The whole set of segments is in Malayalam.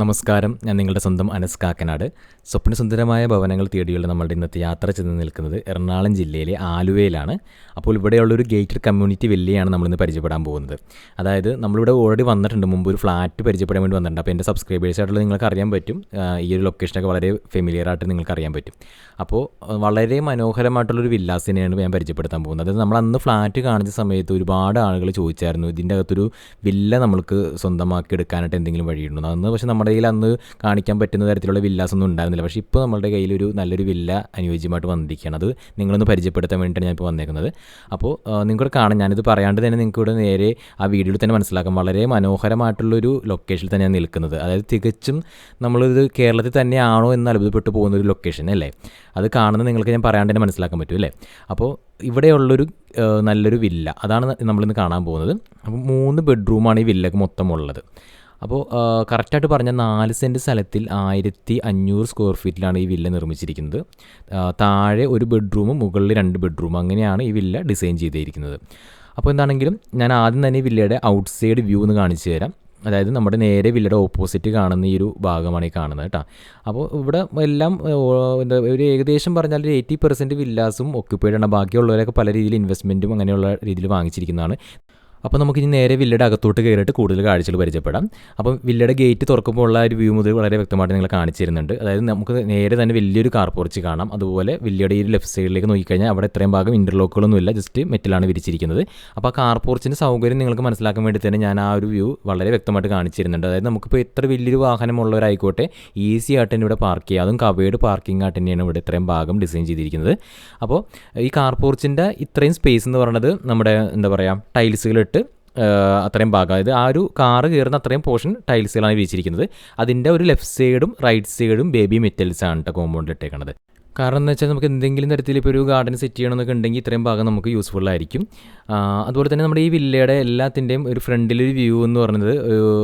നമസ്കാരം. ഞാൻ നിങ്ങളുടെ സ്വന്തം അനസ് കാക്കനാട്. സ്വപ്നസുന്ദരമായ ഭവനങ്ങൾ തേടിയുള്ള നമ്മളുടെ ഇന്നത്തെ യാത്ര ചെന്ന് നിൽക്കുന്നത് എറണാകുളം ജില്ലയിലെ ആലുവയിലാണ്. അപ്പോൾ ഇവിടെയുള്ള ഒരു ഗേറ്റഡ് കമ്മ്യൂണിറ്റി വെല്ലിയാണ് നമ്മളിന്ന് പരിചയപ്പെടാൻ പോകുന്നത്. അതായത് നമ്മളിവിടെ ഓൾറെഡി വന്നിട്ടുണ്ട്. മുമ്പ് ഒരു ഫ്ലാറ്റ് പരിചയപ്പെടാൻ വേണ്ടി വന്നിട്ടുണ്ട്. അപ്പോൾ എന്റെ സബ്സ്ക്രൈബേഴ്സ് ആയിട്ടുള്ള നിങ്ങൾക്ക് അറിയാൻ പറ്റും. ഈ ഒരു ലൊക്കേഷനൊക്കെ വളരെ ഫെമിലിയർ ആയിട്ട് നിങ്ങൾക്ക് അറിയാൻ പറ്റും. അപ്പോൾ വളരെ മനോഹരമായിട്ടുള്ളൊരു വില്ലാസിനെയാണ് ഞാൻ പരിചയപ്പെടുത്താൻ പോകുന്നത്. അതായത് നമ്മൾ അന്ന് ഫ്ലാറ്റ് കാണിച്ച സമയത്ത് ഒരുപാട് ആളുകൾ ചോദിച്ചായിരുന്നു ഇതിന്റെ അകത്തൊരു വില്ല നമ്മൾക്ക് സ്വന്തമാക്കി എടുക്കാനായിട്ട് എന്തെങ്കിലും വഴിയുണ്ടോ അന്ന് പക്ഷേ നമ്മുടെ കയ്യിൽ അന്ന് കാണിക്കാൻ പറ്റുന്ന തരത്തിലുള്ള വില്ലാസ് ഒന്നും ഉണ്ടായിരുന്നില്ല. പക്ഷേ ഇപ്പോൾ നമ്മുടെ കയ്യിൽ ഒരു നല്ലൊരു വില്ല അനുയോജ്യമായിട്ട് വന്നിരിക്കുകയാണ്. അത് നിങ്ങളൊന്ന് പരിചയപ്പെടുത്താൻ വേണ്ടിയിട്ടാണ് ഞാനിപ്പോൾ വന്നേക്കുന്നത്. അപ്പോൾ നിങ്ങൾക്ക് കാണാം. ഞാനിത് പറയാണ്ട് തന്നെ നിങ്ങൾക്ക് നേരെ ആ വീഡിയോയിൽ തന്നെ മനസ്സിലാക്കാം. വളരെ മനോഹരമായിട്ടുള്ളൊരു ലൊക്കേഷനിൽ തന്നെയാണ് നിൽക്കുന്നത്. അതായത് തികച്ചും നമ്മളിത് കേരളത്തിൽ തന്നെയാണോ എന്ന് അത്ഭുതപ്പെട്ടു പോകുന്ന ഒരു ലൊക്കേഷൻ അല്ലേ? അത് കാണുന്നത് നിങ്ങൾക്ക് ഞാൻ പറയാണ്ട് തന്നെ മനസ്സിലാക്കാൻ പറ്റും അല്ലേ? അപ്പോൾ ഇവിടെയുള്ളൊരു നല്ലൊരു വില്ല. അതാണ് നമ്മളിന്ന് കാണാൻ പോകുന്നത്. അപ്പോൾ മൂന്ന് ബെഡ്റൂമാണ് ഈ വില്ലക്ക് മൊത്തം ഉള്ളത്. അപ്പോൾ കറക്റ്റായിട്ട് പറഞ്ഞ നാല് സെന്റ് സ്ഥലത്തിൽ ആയിരത്തി അഞ്ഞൂറ് സ്ക്വയർ ഫീറ്റിലാണ് ഈ വില്ല നിർമ്മിച്ചിരിക്കുന്നത്. താഴെ ഒരു ബെഡ്റൂമും മുകളിൽ രണ്ട് ബെഡ്റൂം അങ്ങനെയാണ് ഈ വില്ല ഡിസൈൻ ചെയ്തിരിക്കുന്നത്. അപ്പോൾ എന്താണെങ്കിലും ഞാൻ ആദ്യം തന്നെ വില്ലയുടെ ഔട്ട് സൈഡ് വ്യൂ എന്ന് കാണിച്ചു തരാം. അതായത് നമ്മുടെ നേരെ വില്ലയുടെ ഓപ്പോസിറ്റ് കാണുന്ന ഈ ഒരു ഭാഗമാണ് ഈ കാണുന്നത് കേട്ടോ. അപ്പോൾ ഇവിടെ എല്ലാം എന്താ ഒരു ഏകദേശം പറഞ്ഞാൽ ഒരു എയ്റ്റി പെർസെന്റ് വില്ലാസും ഒക്യുപ്പൈഡ് ആണ്. ബാക്കിയുള്ളവരൊക്കെ പല രീതിയിൽ ഇൻവെസ്റ്റ്മെന്റും അങ്ങനെയുള്ള രീതിയിൽ വാങ്ങിച്ചിരിക്കുന്നതാണ്. അപ്പോൾ നമുക്ക് ഇനി നേരെ വില്ലയുടെ അകത്തോട്ട് കയറിയിട്ട് കൂടുതൽ കാഴ്ചകൾ പരിചയപ്പെടാം. അപ്പം വില്ലയുടെ ഗേറ്റ് തുറക്കുമ്പോൾ ഉള്ള ഒരു വ്യൂ മുതൽ വളരെ വ്യക്തമായിട്ട് നിങ്ങൾ കാണിച്ചു തരുന്നുണ്ട് അതായത് നമുക്ക് നേരെ തന്നെ വലിയൊരു കാർ പോർച്ച് കാണാം. അതുപോലെ വില്ലയുടെ ഈ ലെഫ്റ്റ് സൈഡിലേക്ക് നോക്കിക്കഴിഞ്ഞാൽ അവിടെ ഇത്രയും ഭാഗം ഇന്റർലോക്കുകളൊന്നുമില്ല ജസ്റ്റ് മെറ്റിലാണ് വിരിച്ചിരിക്കുന്നത്. അപ്പോൾ ആ കാർ പോർച്ചിന്റെ സൗകര്യം നിങ്ങൾക്ക് മനസ്സിലാക്കാൻ വേണ്ടി തന്നെ ഞാൻ ആ ഒരു വ്യൂ വളരെ വ്യക്തമായിട്ട് കാണിച്ചു തരുന്നുണ്ട് അതായത് നമുക്കിപ്പോൾ ഇത്ര വലിയൊരു വാഹനമുള്ളവരായിക്കോട്ടെ ഈസി ആയിട്ട് തന്നെ ഇവിടെ പാർക്ക് ചെയ്യുക അതും കവേഡ് പാർക്കിംഗ് ആയിട്ട് തന്നെയാണ് ഇവിടെ ഇത്രയും ഭാഗം ഡിസൈൻ ചെയ്തിരിക്കുന്നത്. അപ്പോൾ ഈ കാർ പോർച്ചിന്റെ ഇത്രയും സ്പേസ് എന്ന് പറയുന്നത് നമ്മുടെ എന്താ പറയുക ആഹ് അത്രയും ഭാഗം. അതായത് ആ ഒരു കാറ് കയറുന്ന അത്രയും പോർഷൻ ടൈൽസുകളാണ് വിരിച്ചിരിക്കുന്നത് അതിന്റെ ഒരു ലെഫ്റ്റ് സൈഡും റൈറ്റ് സൈഡും ബേബി മെറ്റൽസ് ആണ് കേട്ടോ കോമ്പൗണ്ടിൽ ഇട്ടേക്കണത്. കാരണം എന്ന് വെച്ചാൽ നമുക്ക് എന്തെങ്കിലും തരത്തിൽ ഇപ്പോൾ ഒരു ഗാർഡൻ സെറ്റ് ചെയ്യണമെന്നൊക്കെ ഉണ്ടെങ്കിൽ ഇത്രയും ഭാഗം നമുക്ക് യൂസ്ഫുൾ ആയിരിക്കും. അതുപോലെ തന്നെ നമ്മുടെ ഈ വില്ലയുടെ എല്ലാത്തിന്റെയും ഒരു ഫ്രണ്ടിൽ ഒരു വ്യൂ എന്ന് പറയുന്നത്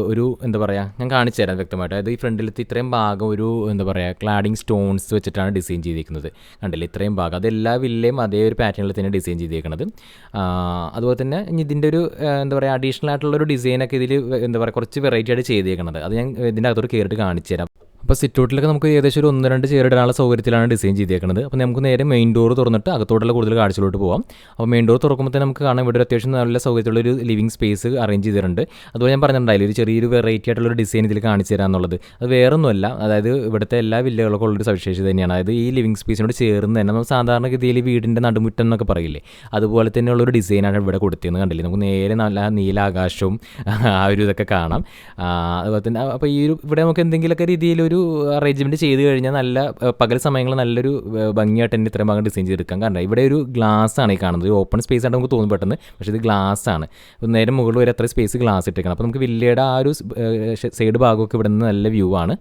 ഒരു- എന്താ പറയുക ഞാൻ കാണിച്ചു തരാം വ്യക്തമായിട്ട്. അതായത് ഈ ഫ്രണ്ടിലത്തെ ഇത്രയും ഭാഗം ഒരു എന്താ പറയുക ക്ലാഡിങ് സ്റ്റോൺസ് വെച്ചിട്ടാണ് ഡിസൈൻ ചെയ്തിരിക്കുന്നത്. കണ്ടില്ലേ? ഇത്രയും ഭാഗം. അത് എല്ലാ വില്ലയും അതേ ഒരു പാറ്റേണിൽ തന്നെ ഡിസൈൻ ചെയ്തിരിക്കുന്നത് അതുപോലെ തന്നെ ഇതിന്റെ ഒരു എന്താ പറയുക അഡീഷണൽ ആയിട്ടുള്ള ഒരു ഡിസൈനൊക്കെ ഇതിൽ എന്താ പറയുക കുറച്ച് വെറൈറ്റി ആയിട്ട് ചെയ്തേക്കുന്നത് അത് ഞാൻ ഇതിന്റെ അകത്തോട്ട് കയറിയിട്ട് കാണിച്ചു തരാം. അപ്പോൾ സിറ്റൗട്ടിലൊക്കെ നമുക്ക് ഏകദേശം ഒരു ഒന്ന് രണ്ട് ചെയർ ഇടാനുള്ള സൗകര്യത്തിലാണ് ഡിസൈൻ ചെയ്തേക്കുന്നത് അപ്പോൾ നമുക്ക് നേരെ മെയിൻ ഡോർ തുറന്നിട്ട് അകത്തോട്ടുള്ള കൂടുതൽ കാഴ്ചയിലോട്ട് പോകാം അപ്പോൾ മെയിൻ ഡോർ തുറക്കുമ്പോൾ തന്നെ നമുക്ക് കാണാം ഇവിടെ ഒരു അത്യാവശ്യം നല്ല സൗകര്യമുള്ള ഒരു ലിവിംഗ് സ്പേസ് അറേഞ്ച് ചെയ്തിട്ടുണ്ട്. അതുപോലെ ഞാൻ പറഞ്ഞിട്ടുണ്ടായില്ല ഒരു ചെറിയൊരു വെറൈറ്റി ആയിട്ടുള്ള ഒരു ഡിസൈൻ ഇതിൽ കാണിച്ചു തരാമെന്നുള്ളത് അത് വേറെ ഒന്നുമല്ല അതായത് ഇവിടുത്തെ എല്ലാ വില്ലകൾക്കും ഉള്ളൊരു സവിശേഷത തന്നെയാണ്. അതായത് ഈ ലിവിംഗ് സ്പേസിനോട് ചേർന്ന് തന്നെ നമ്മൾ സാധാരണഗതിയിൽ വീടിന്റെ നടുമുറ്റം എന്നൊക്കെ പറയില്ലേ അതുപോലെ തന്നെയുള്ള ഒരു ഡിസൈനാണ് ഇവിടെ കൊടുത്തിരുന്നത് കണ്ടില്ലേ. നമുക്ക് നേരെ നല്ല നീലാകാശവും ആ ഒരു ഇതൊക്കെ കാണാം. അതുപോലെ തന്നെ അപ്പോൾ ഈ ഒരു ഇവിടെ നമുക്ക് എന്തെങ്കിലുമൊക്കെ രീതിയിലൊരു അറേഞ്ച്മെന്റ് ചെയ്ത് കഴിഞ്ഞാൽ നല്ല പകൽ സമയങ്ങളിൽ നല്ലൊരു ഭംഗിയായിട്ട് തന്നെ ഇത്രയും ഭാഗം ഡിസൈൻ ചെയ്തെടുക്കാം. കാരണം ഇവിടെ ഒരു ഗ്ലാസ് ആണ് ഈ കാണുന്നത്. ഒരു ഓപ്പൺ സ്പേസ് ആയിട്ട് നമുക്ക് തോന്നും പെട്ടെന്ന് പക്ഷേ ഇത് ഗ്ലാസ് ആണ്. നേരെ മുകളിൽ വരെ അത്ര സ്പേസ് ഗ്ലാസ് ഇട്ടേക്കണം. അപ്പോൾ നമുക്ക് വില്ലയുടെ ആ ഒരു സൈഡ് ഭാഗമൊക്കെ ഇവിടെ നിന്ന് നല്ല വ്യൂ ആണ്.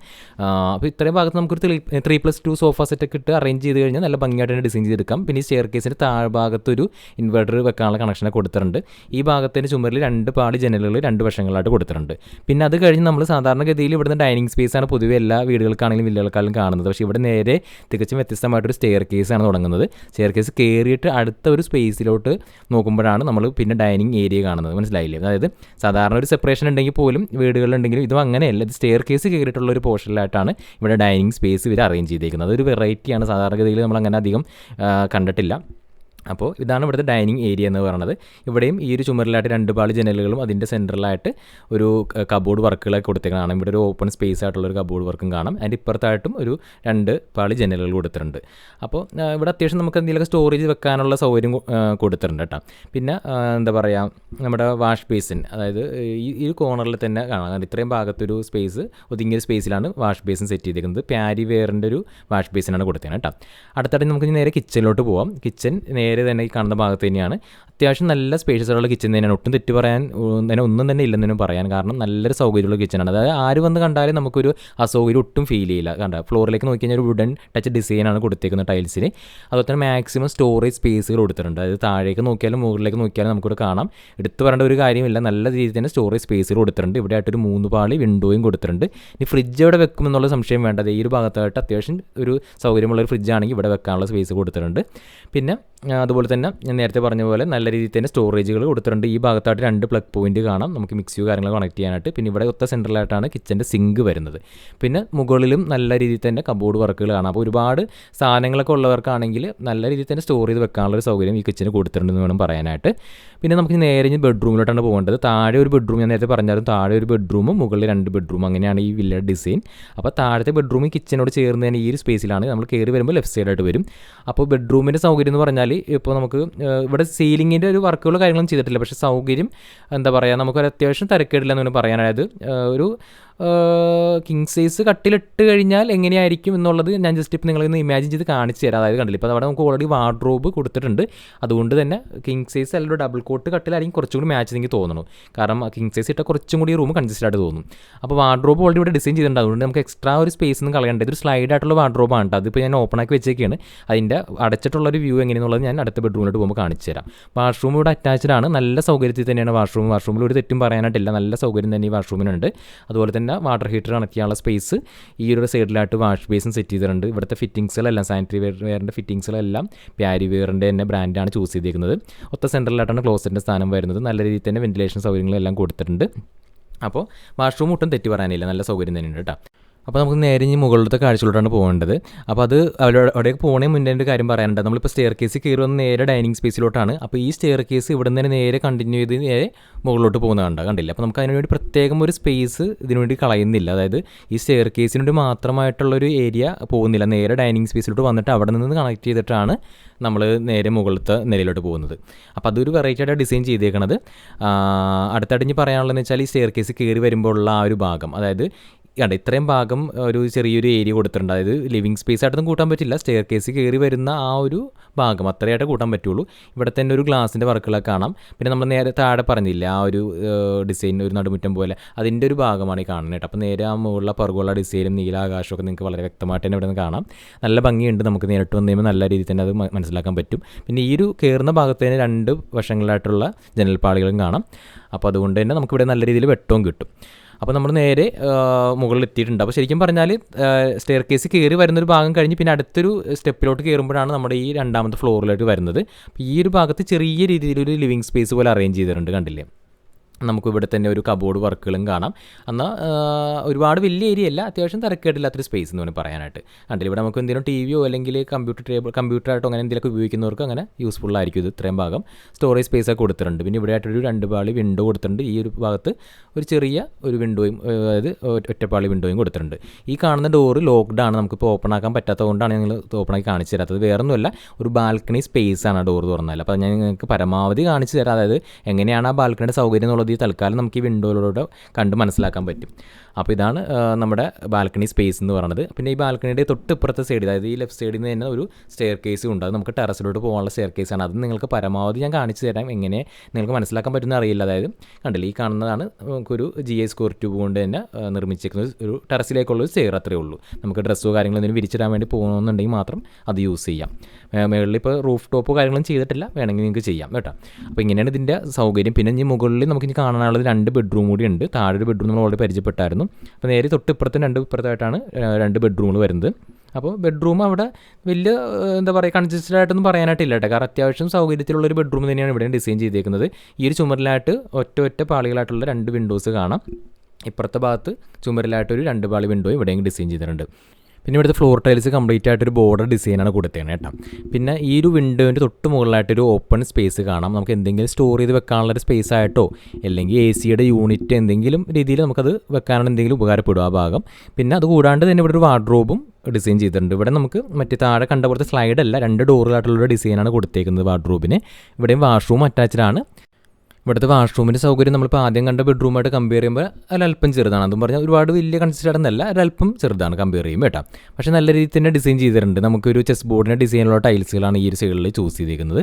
അപ്പോൾ ഇത്രയും ഭാഗത്ത് നമുക്കൊരു three plus two sofa set ഒക്കെ ഇട്ട് അറേഞ്ച് ചെയ്ത് കഴിഞ്ഞാൽ നല്ല ഭംഗിയായിട്ട് തന്നെ ഡിസൈൻ ചെയ്തെടുക്കാം. പിന്നെ സ്റ്റെയർ കേസിന്റെ താഴ്ഭാഗത്തൊരു ഇൻവെർട്ടർ വെക്കാനുള്ള കണക്ഷനെ കൊടുത്തിട്ടുണ്ട്. ഈ ഭാഗത്തിന്റെ ചുമരിൽ രണ്ട് പാളി ജനലുകൾ രണ്ട് വശങ്ങളായിട്ട് കൊടുത്തിട്ടുണ്ട്. പിന്നെ അത് കഴിഞ്ഞ് നമ്മൾ സാധാരണഗതിയിൽ ഇവിടുന്ന് ഡൈനിങ് ആണ് പൊതുവെ എല്ലാ വീടുകൾക്കാണെങ്കിലും വില്ലകൾക്കാണെങ്കിലും കാണുന്നത്. പക്ഷേ ഇവിടെ നേരെ തികച്ചും വ്യത്യസ്തമായിട്ടൊരു സ്റ്റെയർ ആണ് തുടങ്ങുന്നത്. സ്റ്റെയർ കേസ് കയറിയിട്ട് അടുത്ത ഒരു സ്പേസിലോട്ട് നോക്കുമ്പോഴാണ് നമ്മൾ പിന്നെ ഡൈനിങ് ഏരിയ കാണുന്നത്. മനസ്സിലായില്ലേ? അതായത് സാധാരണ ഒരു സെപ്പറേഷൻ ഉണ്ടെങ്കിൽ പോലും വീടുകളിലുണ്ടെങ്കിലും ഇതും അങ്ങനെയല്ല. ഇത് സ്റ്റെയർ കേസ് കയറിയിട്ടുള്ള ഒരു പോർഷനിലായിട്ടാണ് ഇവിടെ ഡൈനിങ് സ്പേസ് ഇവർ അറേഞ്ച് ചെയ്തേക്കുന്നത്. അതൊരു വെറൈറ്റിയാണ് സാധാരണഗതിയിൽ നമ്മൾ അങ്ങനെ അധികം കണ്ടിട്ടില്ല. അപ്പോൾ ഇതാണ് ഇവിടുത്തെ ഡൈനിങ് ഏരിയ എന്ന് പറയുന്നത് ഇവിടെയും ഈ ഒരു ചുമരിലായിട്ട് രണ്ട് പാളി ജനലുകളും അതിന്റെ സെന്ററിലായിട്ട് ഒരു കബോർഡ് വർക്കുകളൊക്കെ കൊടുത്തേക്കാണ് ഇവിടെ ഒരു ഓപ്പൺ സ്പേസ് ആയിട്ടുള്ള ഒരു കബോർഡ് വർക്കും കാണാം. അതിന്റെ ഇപ്പുറത്തായിട്ടും ഒരു രണ്ട് പാളി ജനലുകൾ കൊടുത്തിട്ടുണ്ട്. അപ്പോൾ ഇവിടെ അത്യാവശ്യം നമുക്ക് എന്തെങ്കിലുമൊക്കെ സ്റ്റോറേജ് വെക്കാനുള്ള സൗകര്യം കൊടുത്തിട്ടുണ്ട് കേട്ടോ. പിന്നെ എന്താ പറയുക നമ്മുടെ വാഷ് ബേസിൻ അതായത് ഈ ഒരു കോർണറിൽ തന്നെ കാണാം. ഇത്രയും ഭാഗത്തൊരു സ്പേസ് ഒതുങ്ങിയ സ്പേസിലാണ് വാഷ് ബേസിൻ സെറ്റ് ചെയ്തിരിക്കുന്നത് പ്യാരി വെയറിന്റെ ഒരു വാഷ് ബേസിനാണ് കൊടുത്തേക്കുന്നത് കേട്ടോ. അടുത്തടുത്ത് നമുക്ക് നേരെ കിച്ചണിലോട്ട് പോവാം. കിച്ചൺ നേരെ തന്നെ ഈ കാണുന്ന ഭാഗത്ത് തന്നെയാണ്. അത്യാവശ്യം നല്ല സ്പേഷ്യസ് ഉള്ള കിച്ചൺ തന്നെയാണ്. ഒട്ടും തെറ്റ് പറയാൻ തന്നെ ഒന്നും തന്നെ ഇല്ലെന്നും പറയാൻ കാരണം നല്ലൊരു സൗകര്യമുള്ള കിച്ചണാണ് അതായത് ആര് വന്ന് കണ്ടാലും നമുക്കൊരു അസൗകര്യം ഒട്ടും ഫീൽ ചെയ്യില്ല. കണ്ട ഫ്ലോറിലേക്ക് നോക്കി കഴിഞ്ഞാൽ ഒരു വുഡൻ ടച്ച് ഡിസൈനാണ് കൊടുത്തേക്കുന്നത് ടൈൽസിന് അതുപോലെ തന്നെ മാക്സിമം സ്റ്റോറേജ് സ്പേസുകൾ കൊടുത്തിട്ടുണ്ട്. അതായത് താഴേക്ക് നോക്കിയാലും മുകളിലേക്ക് നോക്കിയാലും നമുക്കിവിടെ കാണാം. എടുത്തു പറയേണ്ട ഒരു കാര്യമില്ല. നല്ല രീതിയിൽ തന്നെ സ്റ്റോറേജ് സ്പേസുകൾ കൊടുത്തിട്ടുണ്ട്. ഇവിടെ ആയിട്ടൊരു മൂന്ന് പാളി വിൻഡോയും കൊടുത്തിട്ടുണ്ട്. ഇനി ഫ്രിഡ്ജ് എവിടെ വെക്കും എന്നുള്ള സംശയം വേണ്ടത് ഈ ഒരു ഭാഗത്തായിട്ട് അത്യാവശ്യം ഒരു സൗകര്യമുള്ള ഒരു ഫ്രിഡ്ജാണെങ്കിൽ ഇവിടെ വെക്കാനുള്ള സ്പേസ് കൊടുത്തിട്ടുണ്ട്. പിന്നെ അതുപോലെ തന്നെ ഞാൻ നേരത്തെ പറഞ്ഞ പോലെ നല്ല രീതിയിൽ തന്നെ സ്റ്റോറേജുകൾ കൊടുത്തിട്ടുണ്ട്. ഈ ഭാഗത്തായിട്ട് രണ്ട് പ്ലഗ് പോയിന്റ് കാണാം. നമുക്ക് മിക്സിയോ കാര്യങ്ങൾ കണക്ട് ചെയ്യാനായിട്ട്. പിന്നെ ഇവിടെ ഒത്ത സെന്ററിലായിട്ടാണ് കിച്ചന്റെ സിങ്ക് വരുന്നത്. പിന്നെ മുകളിലും നല്ല രീതിയിൽ തന്നെ കബോർഡ് വർക്കുകൾ കാണാം. അപ്പോൾ ഒരുപാട് സാധനങ്ങളൊക്കെ ഉള്ളവർക്കാണെങ്കിൽ നല്ല രീതിയിൽ തന്നെ സ്റ്റോർ ചെയ്ത് വെക്കാനുള്ള സൗകര്യം ഈ കിച്ചന് കൊടുത്തിട്ടുണ്ടെന്ന് വേണം പറയാനായിട്ട്. പിന്നെ നമുക്ക് നേരെ ഇനി ബെഡ്റൂമിലോട്ടാണ് പോകേണ്ടത്. താഴെ ഒരു ബെഡ്റൂം ഞാൻ നേരത്തെ പറഞ്ഞാലും താഴെ ഒരു ബെഡ്റൂമും മുകളിൽ രണ്ട് ബെഡ്റൂം അങ്ങനെയാണ് ഈ വില്ലയുടെ ഡിസൈൻ അപ്പോൾ താഴത്തെ ബെഡ്റൂം കിച്ചനോട് ചേർന്ന് തന്നെ ഈ ഒരു സ്പേസിലാണ് നമ്മൾ കയറി വരുമ്പോൾ ലെഫ്റ്റ് സൈഡായിട്ട് വരും. അപ്പോൾ ബെഡ്റൂമിന്റെ സൗകര്യം എന്ന് പറഞ്ഞാൽ ഇപ്പോൾ നമുക്ക് ഇവിടെ സീലിങ്ങിന്റെ ഒരു വർക്കുകൾ കാര്യങ്ങളും ചെയ്തിട്ടില്ല. പക്ഷേ സൗകര്യം എന്താ പറയുക നമുക്കൊരു അത്യാവശ്യം തിരക്കേടില്ല എന്ന് പറയാൻ അതായത് ഒരു കിങ് സൈസ് കട്ടിലിട്ട് കഴിഞ്ഞാൽ എങ്ങനെയായിരിക്കും എന്നുള്ളത് ഞാൻ ജസ്റ്റ് ഇപ്പോൾ നിങ്ങളിന്ന് ഇമാജിൻ ചെയ്ത് കാണിച്ചു തരാം. അതായത് കണ്ടില്ല ഇപ്പോൾ അവിടെ നമുക്ക് ഓൾറെഡി വാർഡ്രോബ് കൊടുത്തിട്ടുണ്ട്. അതുകൊണ്ട് തന്നെ കിങ് സൈസ് അല്ലെങ്കിൽ ഡബിൾ കോട്ട് കട്ടിലായിരിക്കും കുറച്ചും കൂടി മാച്ച് എനിക്ക് തോന്നുന്നു. കാരണം കിങ് സൈസ് ഇട്ട കുറച്ചും കൂടി റൂം കൺസിസ്റ്റ് ആയിട്ട് തോന്നും. അപ്പോൾ വാർഡ്രോബ് ഓൾറെഡി ഇവിടെ ഡിസൈൻ ചെയ്തിട്ടുണ്ട്. അതുകൊണ്ട് നമുക്ക് എക്സ്ട്രാ ഒരു സ്പേസ് ഒന്നും കളയേണ്ട. ഇതൊരു സ്ലൈഡ് ആയിട്ടുള്ള വാർഡ്രോബാണ് കേട്ടോ അതിപ്പോൾ ഞാൻ ഓപ്പൺ ആക്കി വെച്ചേക്കാണ്. അതിന്റെ അടച്ചിട്ടുള്ള ഒരു വ്യൂ എങ്ങനെയെന്നുള്ളത് ഞാൻ അടുത്ത ബെഡ്റൂമിലോട്ട് പോകുമ്പോൾ കാണിച്ചു തരാം. വാഷ്റൂം ഇവിടെ അറ്റാച്ച്ഡ് ആണ്. നല്ല സൗകര്യത്തിൽ തന്നെയാണ് വാഷ്റൂം വാഷ്റൂമിൽ ഒരു തെറ്റും പറയാനായിട്ടില്ല. നല്ല സൗകര്യം തന്നെ ഈ വാഷ്റൂമിനുണ്ട് അതുപോലെ തന്നെ വാട്ടർ ഹീറ്റർ കണക്ട് ചെയ്യാനുള്ള സ്പേസ് ഈ ഒരു സൈഡിലായിട്ട് വാഷ് ബേസിൻ സെറ്റ് ചെയ്തിട്ടുണ്ട്. ഇവിടുത്തെ ഫിറ്റിങ്സിലെല്ലാം സാനിറ്ററി വെയറിന്റെ ഫിറ്റിങ്സിലെല്ലാം പ്യാരി വെയറിന്റെ തന്നെ ബ്രാൻഡാണ് ചൂസ് ചെയ്തിരിക്കുന്നത് ഒത്ത സെന്ററിലായിട്ടാണ് ക്ലോസറ്റിന്റെ സ്ഥാനം വരുന്നത്. നല്ല രീതിയിൽ തന്നെ വെന്റിലേഷൻ സൗകര്യങ്ങളെല്ലാം കൊടുത്തിട്ടുണ്ട്. അപ്പോൾ വാഷ്റൂം ഒട്ടും തെറ്റി പറയാനില്ല നല്ല സൗകര്യം തന്നെയുണ്ട് കേട്ടോ. അപ്പോൾ നമുക്ക് നേരെ ഇനി മുകളിലത്തെ കാഴ്ചയിലോട്ടാണ് പോകേണ്ടത്. അപ്പോൾ അത് അവിടെ അവിടേക്ക് പോകണേ മുന്നേ ഒരു കാര്യം പറയാനുണ്ട്. നമ്മളിപ്പോൾ സ്റ്റെയർ കേസ് കയറി വന്ന് നേരെ ഡൈനിങ് സ്പേസിലോട്ടാണ് അപ്പോൾ ഈ സ്റ്റെയർ കേസ് ഇവിടെ നിന്ന് തന്നെ നേരെ കണ്ടിന്യൂ ചെയ്ത് നേരെ മുകളിലോട്ട് പോകുന്ന കണ്ട കണ്ടില്ല? അപ്പോൾ നമുക്ക് അതിനുവേണ്ടി പ്രത്യേകം ഒരു സ്പേസ് ഇതിനുവേണ്ടി കളയുന്നില്ല. അതായത് ഈ സ്റ്റെയർ കേസിന് വേണ്ടി മാത്രമായിട്ടുള്ളൊരു ഏരിയ പോകുന്നില്ല. നേരെ ഡൈനിങ് സ്പേസിലോട്ട് വന്നിട്ട് അവിടെ നിന്ന് കണക്ട് ചെയ്തിട്ടാണ് നമ്മൾ നേരെ മുകളിലത്തെ നിലയിലോട്ട് പോകുന്നത്. അപ്പോൾ അതൊരു വെറൈറ്റി ആയിട്ട് ഡിസൈൻ ചെയ്തേക്കണത്. അടുത്തടിഞ്ഞ് പറയാനുള്ളതെന്ന് വെച്ചാൽ ഈ സ്റ്റെയർ കേസ് കയറി വരുമ്പോഴുള്ള ആ ഒരു ഭാഗം. അതായത് കണ്ട ഇത്രയും ഭാഗം ഒരു ചെറിയൊരു ഏരിയ കൊടുത്തിട്ടുണ്ട്. അതായത് ലിവിങ് സ്പേസ് ആയിട്ടൊന്നും കൂട്ടാൻ പറ്റില്ല. സ്റ്റെയർ കേസ് കയറി വരുന്ന ആ ഒരു ഭാഗം അത്രയായിട്ട് കൂട്ടാൻ പറ്റുള്ളൂ. ഇവിടെ തന്നെ ഒരു ഗ്ലാസിന്റെ വർക്കുകളൊക്കെ കാണാം. പിന്നെ നമ്മൾ നേരെ താഴെ പറഞ്ഞില്ല ആ ഒരു ഡിസൈൻ ഒരു നടുമുറ്റം പോലെ അതിന്റെ ഒരു ഭാഗമാണ് ഈ കാണുന്നത് കേട്ടോ. അപ്പോൾ നേരെ ആ മുകളിലെ പറകുള്ള ഡിസൈനും നീലാകാശമൊക്കെ നിങ്ങൾക്ക് വളരെ വ്യക്തമായിട്ട് തന്നെ ഇവിടെ നിന്ന് കാണാം. നല്ല ഭംഗിയുണ്ട്. നമുക്ക് നേരിട്ട് വന്നു കഴിയുമ്പോൾ നല്ല രീതിയിൽ തന്നെ അത് മനസ്സിലാക്കാൻ പറ്റും. പിന്നെ ഈ ഒരു കയറുന്ന ഭാഗത്ത് തന്നെ രണ്ട് വശങ്ങളിലായിട്ടുള്ള ജനൽപ്പാളികളും കാണാം. അപ്പോൾ അതുകൊണ്ട് തന്നെ നമുക്കിവിടെ നല്ല രീതിയിൽ വെട്ടവും കിട്ടും. അപ്പോൾ നമ്മൾ നേരെ മുകളിൽ എത്തിയിട്ടുണ്ട്. അപ്പോൾ ശരിക്കും പറഞ്ഞാൽ സ്റ്റെയർ കേസ് കയറി വരുന്നൊരു ഭാഗം കഴിഞ്ഞ് പിന്നെ അടുത്തൊരു സ്റ്റെപ്പിലോട്ട് കയറുമ്പോഴാണ് നമ്മുടെ ഈ രണ്ടാമത്തെ ഫ്ലോറിലോട്ട് വരുന്നത്. അപ്പോൾ ഈ ഒരു ഭാഗത്ത് ചെറിയ രീതിയിലൊരു ലിവിങ് സ്പേസ് പോലെ അറേഞ്ച് ചെയ്തിട്ടുണ്ട് കണ്ടില്ലേ? നമുക്ക് ഇവിടെ തന്നെ ഒരു കബോർഡ് വർക്കുകളും കാണാം. എന്നാൽ ഒരുപാട് വലിയ ഏരിയ അല്ല അത്യാവശ്യം തിരക്കേടില്ലാത്തൊരു സ്പേസ് എന്ന് വേണമെങ്കിൽ പറയാനായിട്ട്. കണ്ടില്ല ഇവിടെ നമുക്ക് എന്തെങ്കിലും ടി വിയോ അല്ലെങ്കിൽ കമ്പ്യൂട്ടർ ടേബിൾ കമ്പ്യൂട്ടറായിട്ടോ അങ്ങനെ എന്തെങ്കിലുമൊക്കെ ഉപയോഗിക്കുന്നവർക്ക് അങ്ങനെ യൂസ്ഫുൾ ആയിരിക്കും ഇത് ഇത്രയും ഭാഗം. സ്റ്റോറേജ് സ്പേസ് ഒക്കെ കൊടുത്തിട്ടുണ്ട്. പിന്നെ ഇവിടെ ആയിട്ടൊരു രണ്ട് പാളി വിൻഡോ കൊടുത്തിട്ടുണ്ട്. ഈ ഒരു ഭാഗത്ത് ഒരു ചെറിയ ഒരു വിൻഡോയും അതായത് ഒറ്റപ്പാളി വിൻഡോയും കൊടുത്തിട്ടുണ്ട്. ഈ കാണുന്ന ഡോറ് ലോക്ക്ഡ് ആണ്. നമുക്കിപ്പോൾ ഓപ്പൺ ആക്കാൻ പറ്റാത്തതുകൊണ്ടാണ് ഞങ്ങൾ ഓപ്പൺ ആക്കി കാണിച്ചു തരാത്തത്. വേറൊന്നുമല്ല ഒരു ബാൽക്കണി സ്പേസ് ആണ് ഡോർ തുറന്നാൽ അപ്പോൾ ഞാൻ നിങ്ങൾക്ക് പരമാവധി കാണിച്ചു തരാം. അതായത് എങ്ങനെയാണ് ആ ബാൽക്കണിയുടെ സൗകര്യം എന്നുള്ളത് തൽക്കാലം നമുക്ക് ഈ വിൻഡോയിലൂടെ കണ്ട് മനസ്സിലാക്കാൻ പറ്റും. അപ്പോൾ ഇതാണ് നമ്മുടെ ബാൽക്കണി സ്പേസ് എന്ന് പറയുന്നത് പിന്നെ ഈ ബാൽക്കണിയുടെ തൊട്ട് ഇപ്പുറത്തെ സൈഡ് അതായത് ഈ ലെഫ്റ്റ് സൈഡിൽ നിന്ന് തന്നെ ഒരു സ്റ്റെയർ കേസ് ഉണ്ട്. അത് നമുക്ക് ടെറസിലോട്ട് പോകാനുള്ള സ്റ്റെയർ കേസാണ് അത് നിങ്ങൾക്ക് പരമാവധി ഞാൻ കാണിച്ചു തരാം. എങ്ങനെ നിങ്ങൾക്ക് മനസ്സിലാക്കാൻ പറ്റുന്ന അറിയില്ല. അതായത് കണ്ടില്ല ഈ കാണുന്നതാണ് നമുക്കൊരു ജി ഐ സ്കോർ ട്യൂബ് കൊണ്ട് തന്നെ നിർമ്മിച്ചിരിക്കുന്ന ഒരു ടെറസിലേക്കുള്ള ഒരു സ്റ്റെയർ അത്രേ ഉള്ളൂ. നമുക്ക് ഡ്രസ്സോ കാര്യങ്ങളോ എന്തെങ്കിലും വിരിച്ചിടാൻ വേണ്ടി പോകണമെന്നുണ്ടെങ്കിൽ മാത്രം അത് യൂസ് ചെയ്യാം. മുകളിൽ ഇപ്പോൾ റൂഫ് ടോപ്പോ കാര്യങ്ങളും ചെയ്തിട്ടില്ല. വേണമെങ്കിൽ നിങ്ങൾക്ക് ചെയ്യാം കേട്ടോ. അപ്പോൾ ഇങ്ങനെയാണ് ഇതിന്റെ സൗകര്യം. പിന്നെ ഇനി മുകളിൽ നമുക്ക് ഇനി കാണാനുള്ളത് രണ്ട് ബെഡ്റൂം കൂടി ഉണ്ട്. താഴെ ഒരു ബെഡ്റൂം നമ്മൾ ഓൾറെഡി പരിചയപ്പെട്ടായിരുന്നു. അപ്പോൾ നേരെ തൊട്ടിപ്പുറത്തും രണ്ട് ഇപ്പുറത്തായിട്ടാണ് രണ്ട് ബെഡ്റൂമുകൾ വരുന്നത്. അപ്പോൾ ബെഡ്റൂം അവിടെ വലിയ എന്താ പറയുക കൺജസ്റ്റഡ് ആയിട്ടൊന്നും പറയാനായിട്ടില്ല കേട്ടോ. കാരണം അത്യാവശ്യം സൗകര്യത്തിലുള്ളൊരു ബെഡ്റൂം തന്നെയാണ് ഇവിടെ ഡിസൈൻ ചെയ്തേക്കുന്നത്. ഈ ഒരു ചുമരിലായിട്ട് ഒറ്റ ഒറ്റ പാളികളായിട്ടുള്ള രണ്ട് വിൻഡോസ് കാണാം. ഇപ്പുറത്തെ ഭാഗത്ത് ചുമരിലായിട്ടൊരു രണ്ട് പാളി വിൻഡോയും ഇവിടെയും ഡിസൈൻ ചെയ്തിട്ടുണ്ട്. പിന്നെ ഇവിടുത്തെ ഫ്ലോർ ടൈൽസ് കംപ്ലീറ്റ് ആയിട്ടൊരു ബോർഡർ ഡിസൈനാണ് കൊടുത്തേണ് കേട്ടോ. പിന്നെ ഈ ഒരു വിൻഡോന്റെ തൊട്ട് മുകളിലായിട്ടൊരു ഓപ്പൺ സ്പേസ് കാണാം. നമുക്ക് എന്തെങ്കിലും സ്റ്റോർ ചെയ്ത് വെക്കാനുള്ള ഒരു സ്പേസ് ആയിട്ടോ അല്ലെങ്കിൽ എ സിയുടെ യൂണിറ്റ് എന്തെങ്കിലും രീതിയിൽ നമുക്കത് വെക്കാനുള്ള എന്തെങ്കിലും ഉപകാരപ്പെടും ആ ഭാഗം. പിന്നെ അത് കൂടാണ്ട് തന്നെ ഇവിടെ ഒരു വാർഡ്രോബും ഡിസൈൻ ചെയ്തിട്ടുണ്ട്. ഇവിടെ നമുക്ക് മറ്റേ താഴെ കണ്ട പോലത്തെ സ്ലൈഡല്ല രണ്ട് ഡോറുകളായിട്ടുള്ള ഡിസൈനാണ് കൊടുത്തേക്കുന്നത് വാർഡ്രോബിന് ഇവിടെയും വാഷ്റൂം അറ്റാച്ച്ഡ് ആണ്. ഇവിടുത്തെ വാഷ്റൂമിന്റെ സൗകര്യം നമ്മളിപ്പോൾ ആദ്യം കണ്ട ബെഡ്റൂമായിട്ട് കമ്പയർ ചെയ്യുമ്പോൾ ഒരല്പം ചെറുതാണ്. അതും പറഞ്ഞാൽ ഒരുപാട് വലിയ കൺസിസ്റ്റർ എന്നല്ല ഒരല്പം ചെറുതാണ് കമ്പയർ ചെയ്യുമ്പോൾ കേട്ടോ. പക്ഷേ നല്ല രീതിയിൽ തന്നെ ഡിസൈൻ ചെയ്തിട്ടുണ്ട്. നമുക്കൊരു ചെസ് ബോർഡിന്റെ ഡിസൈനുള്ള ടൈൽസുകളാണ് ഈ ഒരു സൈഡിൽ ചൂസ് ചെയ്തിരിക്കുന്നത്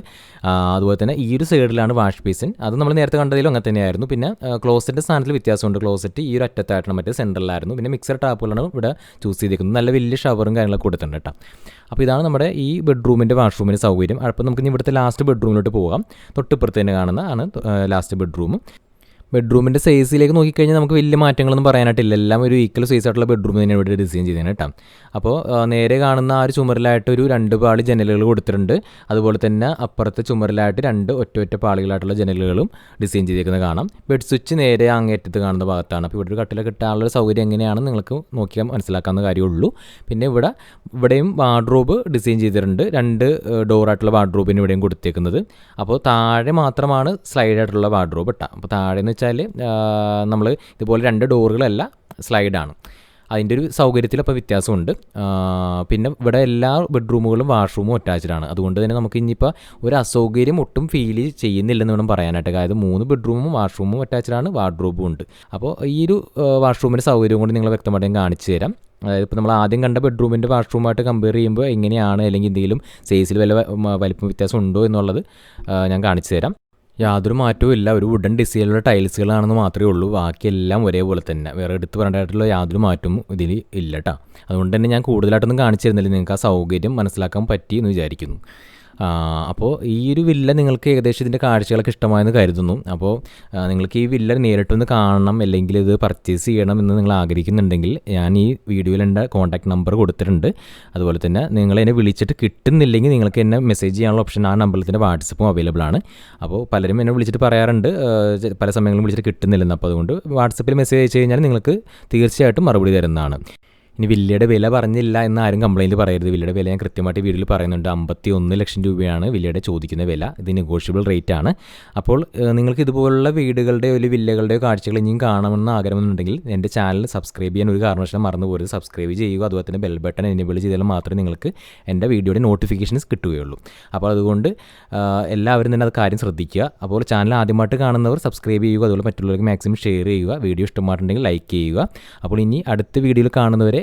അതുപോലെ തന്നെ ഈ ഒരു സൈഡിലാണ് വാഷ് ബേസിൻ അത് നമ്മൾ നേരത്തെ കണ്ടതിലും അങ്ങനെ തന്നെയായിരുന്നു. പിന്നെ ക്ലോസറ്റിന്റെ സ്ഥാനത്തിൽ വ്യത്യാസമുണ്ട്. ക്ലോസറ്റ് ഈ ഒരു അറ്റത്തായിട്ടാണ് മറ്റേ സെന്ററിലായിരുന്നു പിന്നെ മിക്സർ ടാപ്പുകളാണ് ഇവിടെ ചൂസ് ചെയ്തിരിക്കുന്നത് നല്ല വലിയ ഷവറും കാര്യങ്ങളൊക്കെ കൊടുത്തിട്ടുണ്ട് കേട്ടോ. അപ്പോൾ ഇതാണ് നമ്മുടെ ഈ ബെഡ്റൂമിന്റെ വാഷ്റൂമിന്റെ സൗകര്യം. അപ്പോൾ നമുക്ക് ഇവിടുത്തെ ലാസ്റ്റ് ബെഡ്റൂമിലോട്ട് പോകാം. തൊട്ടിപ്പുറത്ത് തന്നെ കാണുന്ന ആണ് ലാസ്റ്റ് ബെഡ്റൂം ബെഡ്റൂമിന്റെ സൈസിലേക്ക് നോക്കിക്കഴിഞ്ഞാൽ നമുക്ക് വലിയ മാറ്റങ്ങളൊന്നും പറയാനായിട്ടില്ല. എല്ലാം ഒരു ഈക്വൽ സൈസ് ആയിട്ടുള്ള ബെഡ്റൂം തന്നെ ഇവിടെ ഡിസൈൻ ചെയ്തതാണ് കേട്ടോ അപ്പോൾ നേരെ കാണുന്ന ആ ഒരു ചുമരിലായിട്ട് ഒരു രണ്ട് പാളി ജനലുകൾ കൊടുത്തിട്ടുണ്ട്. അതുപോലെ തന്നെ അപ്പുറത്തെ ചുമരിലായിട്ട് രണ്ട് ഒറ്റ ഒറ്റ പാളികളായിട്ടുള്ള ജനലുകളും ഡിസൈൻ ചെയ്തേക്കുന്നത് കാണാം. ബെഡ് സ്വിച്ച് നേരെ അങ്ങേറ്റത്ത് കാണുന്ന ഭാഗത്താണ്. അപ്പോൾ ഇവിടെ ഒരു കട്ടിലെ കിട്ടാനുള്ള സൗകര്യം എങ്ങനെയാണെന്ന് നിങ്ങൾക്ക് നോക്കിയാൽ മനസ്സിലാക്കാവുന്ന കാര്യമുള്ളൂ. പിന്നെ ഇവിടെ ഇവിടെയും വാർഡ്രോബ് ഡിസൈൻ ചെയ്തിട്ടുണ്ട്. രണ്ട് ഡോറായിട്ടുള്ള വാർഡ്രോബിന് ഇവിടെയും കൊടുത്തേക്കുന്നത്. അപ്പോൾ താഴെ മാത്രമാണ് സ്ലൈഡായിട്ടുള്ള വാർഡ്രോബ് ഇട്ടാ അപ്പോൾ താഴെ വെച്ചാൽ നമ്മൾ ഇതുപോലെ രണ്ട് ഡോറുകളല്ല സ്ലൈഡാണ്. അതിന്റെ ഒരു സൗകര്യത്തിൽ അപ്പോൾ വ്യത്യാസമുണ്ട്. പിന്നെ ഇവിടെ എല്ലാ ബെഡ്റൂമുകളും വാഷ്റൂമും അറ്റാച്ച്ഡാണ്. അതുകൊണ്ട് തന്നെ നമുക്ക് ഇനിയിപ്പോൾ ഒരു അസൗകര്യം ഒട്ടും ഫീൽ ചെയ്യുന്നില്ലെന്ന് വേണം പറയാനായിട്ട്. അതായത് മൂന്ന് ബെഡ്റൂമും വാഷ്റൂമും അറ്റാച്ച്ഡാണ് വാർഡ്രോബും ഉണ്ട്. അപ്പോൾ ഈ ഒരു വാഷ്റൂമിന്റെ സൗകര്യം കൊണ്ട് നിങ്ങൾ വ്യക്തമായിട്ട് കാണിച്ചു തരാം. അതായത് ഇപ്പോൾ നമ്മൾ ആദ്യം കണ്ട ബെഡ്റൂമിന്റെ വാഷ്റൂമായിട്ട് കമ്പയർ ചെയ്യുമ്പോൾ എങ്ങനെയാണ് അല്ലെങ്കിൽ എന്തെങ്കിലും സൈസിൽ വല്ല വലിപ്പം വ്യത്യാസം ഉണ്ടോ എന്നുള്ളത് ഞാൻ കാണിച്ചു തരാം. യാതൊരു മാറ്റവും ഇല്ല. ഒരു വുഡൻ ഡിസൈനിലുള്ള ടൈൽസുകളാണെന്ന് മാത്രമേ ഉള്ളൂ. ബാക്കിയെല്ലാം ഒരേപോലെ തന്നെ. വേറെ എടുത്ത് പറയേണ്ടതായിട്ടുള്ള യാതൊരു മാറ്റവും ഇതിൽ ഇല്ല കേട്ടോ അതുകൊണ്ട് തന്നെ ഞാൻ കൂടുതലായിട്ടൊന്നും കാണിച്ചിരുന്നില്ല. നിങ്ങൾക്ക് ആ സൗകര്യം മനസ്സിലാക്കാൻ പറ്റി എന്ന് വിചാരിക്കുന്നു. അപ്പോൾ ഈ ഒരു വില്ല നിങ്ങൾക്ക് ഏകദേശം ഇതിന്റെ കാഴ്ചകളൊക്കെ ഇഷ്ടമായെന്ന് കരുതുന്നു. അപ്പോൾ നിങ്ങൾക്ക് ഈ വില്ല നേരിട്ടൊന്ന് കാണണം അല്ലെങ്കിൽ ഇത് പർച്ചേസ് ചെയ്യണം എന്ന് നിങ്ങൾ ആഗ്രഹിക്കുന്നുണ്ടെങ്കിൽ ഞാൻ ഈ വീഡിയോയിൽ എന്റെ കോൺടാക്ട് നമ്പർ കൊടുത്തിട്ടുണ്ട്. അതുപോലെ തന്നെ നിങ്ങൾ എന്നെ വിളിച്ചിട്ട് കിട്ടുന്നില്ലെങ്കിൽ നിങ്ങൾക്ക് എന്നെ മെസ്സേജ് ചെയ്യാനുള്ള ഓപ്ഷൻ ആ നമ്പറിൽ തന്നെ വാട്സപ്പും അവൈലബിൾ ആണ്. അപ്പോൾ പലരും എന്നെ വിളിച്ചിട്ട് പറയാറുണ്ട് പല സമയങ്ങളും വിളിച്ചിട്ട് കിട്ടുന്നില്ലെന്ന്. അപ്പോൾ അതുകൊണ്ട് വാട്സപ്പിൽ മെസ്സേജ് അയച്ചു കഴിഞ്ഞാൽ നിങ്ങൾക്ക് തീർച്ചയായിട്ടും മറുപടി തരുന്നതാണ്. ഇനി വില്ലയുടെ വില പറഞ്ഞില്ല എന്ന് ആരും കംപ്ലൈന്റ് പറയരുത്. വില്ലയുടെ വില ഞാൻ കൃത്യമായിട്ട് വീഡിയോയിൽ പറയുന്നുണ്ട്. അമ്പത്തി ഒന്ന് ലക്ഷം രൂപയാണ് വില്ലയുടെ ചോദിക്കുന്ന വില. ഇത് നെഗോഷ്യബിൾ റേറ്റ് ആണ്. അപ്പോൾ നിങ്ങൾക്ക് ഇതുപോലുള്ള വീടുകളുടെയോ അല്ലെങ്കിൽ വില്ലകളുടെയോ കാഴ്ചകൾ ഇനിയും കാണണമെന്ന് ആഗ്രഹമെന്നുണ്ടെങ്കിൽ എന്റെ ചാനൽ സബ്സ്ക്രൈബ് ചെയ്യാൻ ഒരു കാരണവശാലും മറന്നു പോരുത്. സബ്സ്ക്രൈബ് ചെയ്യുക അതുപോലെ തന്നെ ബെൽ ബട്ടൺ എനേബിൾ ചെയ്താൽ മാത്രമേ നിങ്ങൾക്ക് എന്റെ വീഡിയോയുടെ നോട്ടിഫിക്കേഷൻസ് കിട്ടുകയുള്ളൂ. അപ്പോൾ അതുകൊണ്ട് എല്ലാവരും തന്നെ അത് കാര്യം ശ്രദ്ധിക്കുക. അപ്പോൾ ചാനൽ ആദ്യമായിട്ട് കാണുന്നവർ സബ്സ്ക്രൈബ് ചെയ്യുക അതുപോലെ മറ്റുള്ളവർക്ക് മാക്സിമം ഷെയർ ചെയ്യുക. വീഡിയോ ഇഷ്ടമായിട്ടുണ്ടെങ്കിൽ ലൈക്ക് ചെയ്യുക. അപ്പോൾ ഇനി അടുത്ത വീഡിയോയിൽ കാണുന്നവരെ